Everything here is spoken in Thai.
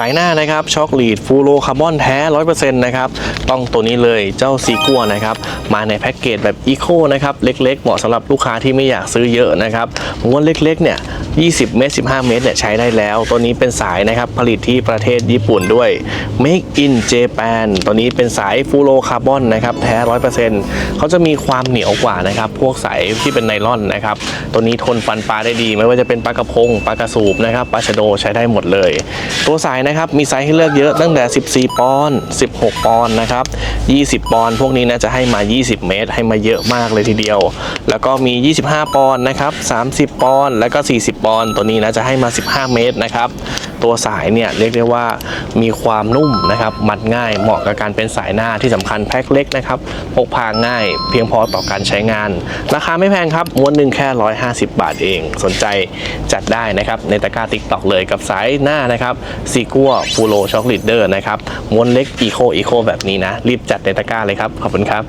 สายหน้านะครับช็อกลีดฟูโรคาร์บอนแท้100%นะครับต้องตัวนี้เลยเจ้าซีกัวนะครับมาในแพ็กเกจแบบอีโคนะครับเล็กๆ เหมาะสำหรับลูกค้าที่ไม่อยากซื้อเยอะนะครับม้วนเล็กๆเนี่ย20 เมตร 15 เมตรเนี่ยใช้ได้แล้ว ตัวนี้เป็นสายนะครับผลิตที่ประเทศญี่ปุ่นด้วย Make in Japan ตัวนี้เป็นสายฟูโรคาร์บอนนะครับแท้100%เขาจะมีความเหนียวกว่านะครับพวกสายที่เป็นไนลอนนะครับตัวนี้ทนฟันปลาได้ดี ไม่ว่าจะเป็นปลากระพงปลากระสูบนะครับปลาชะโดใช้ได้หมดเลย ตัวสายนะครับ มีไซส์ให้เลือกเยอะตั้งแต่ 14 ปอนด์ 16 ปอนด์นะครับ 20 ปอนด์พวกนี้นะจะให้มา 20 เมตร ให้มาเยอะมากเลยทีเดียว แล้วก็มี 25 ปอนด์นะครับ 30 ปอนด์ แล้วก็ 40 ปอนด์ ตัวนี้นะจะให้มา 15 เมตรนะครับ ตัวสายเนี่ยเรียกได้ว่ามีความนุ่มนะครับ มัดง่ายเหมาะกับการเป็นสายหน้าที่สำคัญแพ็คเล็กนะครับพกพาง่าย เพียงพอต่อการใช้งาน ราคาไม่แพงครับม้วนหนึ่งแค่ 150 บาทเอง สนใจจัดได้นะครับในตะกร้าติ๊กตอกเลยกับสายหน้านะครับซีกัวฟูโรช็อกลิดเดอร์นะครับม้วนเล็กอีโคอีโคแบบนี้นะ รีบจัดในตะกร้าเลยครับ ขอบคุณครับ